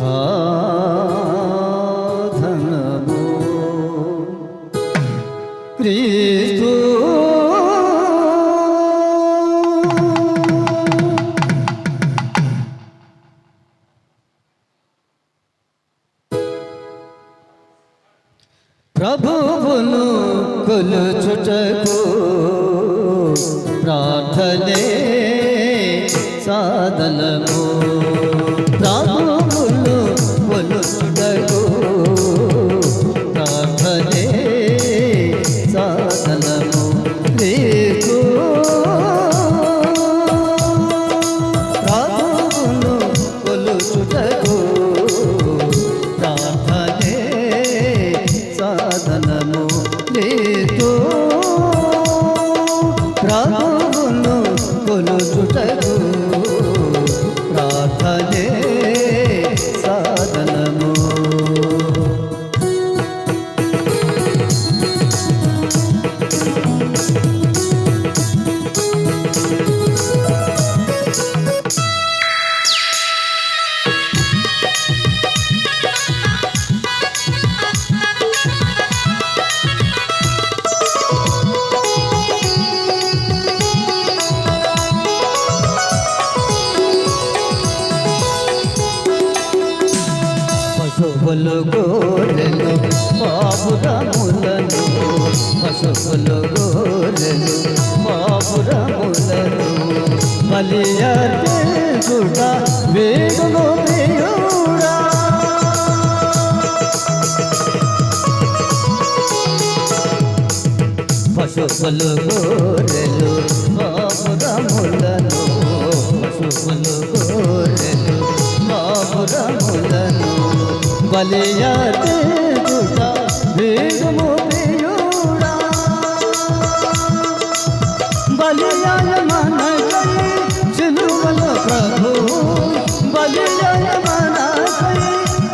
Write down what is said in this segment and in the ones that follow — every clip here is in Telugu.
సాధనము. క్రీస్తు ప్రభువును కొలుచుటకు ప్రార్థనే సాధనము. కొలుచుటకు ప్రార్థనే సాధనము నీకు ప్రభువును కొలుచుటకు పసుపులు గోరెలు బాబురములను పసుపులు గోరెలు బాబురములను బలియర్చుట వేడును దేవుడా పశువులు గోరెలు బాబురములను పశువులు గోరెలు బాబురములను ಬಲಿಯದೆ ಗುಟ ಬೇಗ ಮೋಡಿಯೂಡ ಬಲಿಯಾಯ ಮನ ಚಿಲುವಲ ಪ್ರಭು ಬಲಿಯಾಯ ಮನ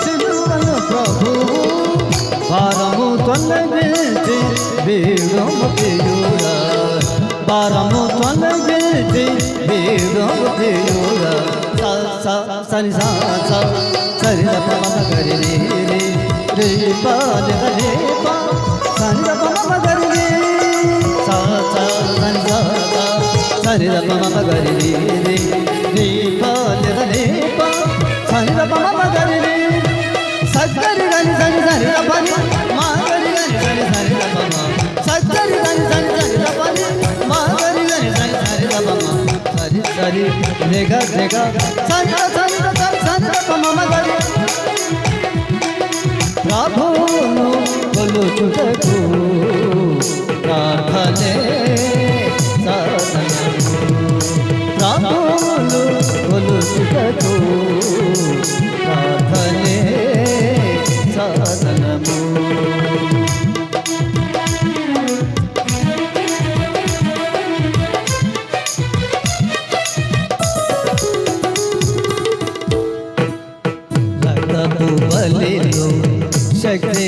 ಚಿಲುವಲ ಪ್ರಭು ಬಾರಮು ತೊಲಗೆ ಬೇಗ ಮೋಡಿಯೂಡ ಬಾರಮು ತೊಲಗೆ ಬೇಗ ಮೋಡಿಯೂಡ స స సని స స సరి ద ప మ గరి రి రి రి ప ద రి ప సని ద ప గరి రి స స సని స స సరి ద ప గరి రి సరి సరి రేగ రేగ సని ద సని ద సని సని ద ప మ మ గరి ಕಪ್ಪು ಬಲಿಲು ಶಕ್ತಿ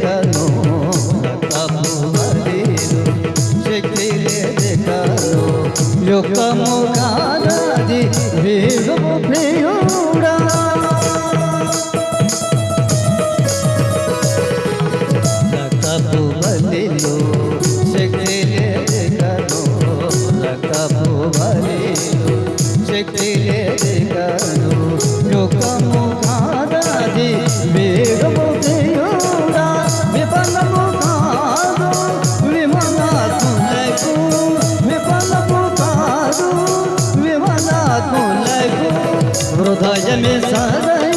ಕನು ಕಪ್ಪು ಬಲಿಲು ಶಕ್ತಿ ಕನು ಯೋಕ ಮುಖಾದಿ ವೀರು ಪ್ರಿಯೂರ ಕಪ್ಪು ಬಲಿಲು ಶಕ್ತಿ ಕನು ಕಪ್ಪು ಬಲಿಲು ಶಕ್ತಿ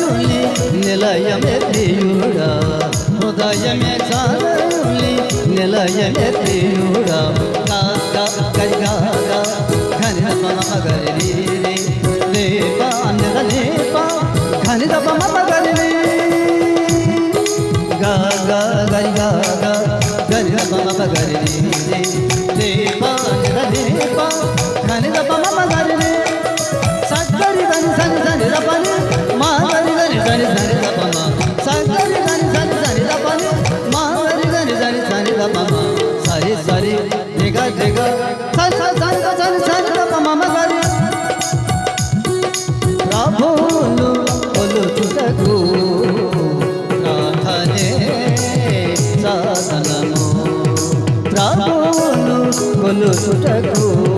సదయుని నిలయమే ప్రియుడా హృదయమే సదయుని నిలయమే ప్రియుడా గా గా గరి గా గా ఘని ద ప మ ಕೊಲುಸುಟಗೂ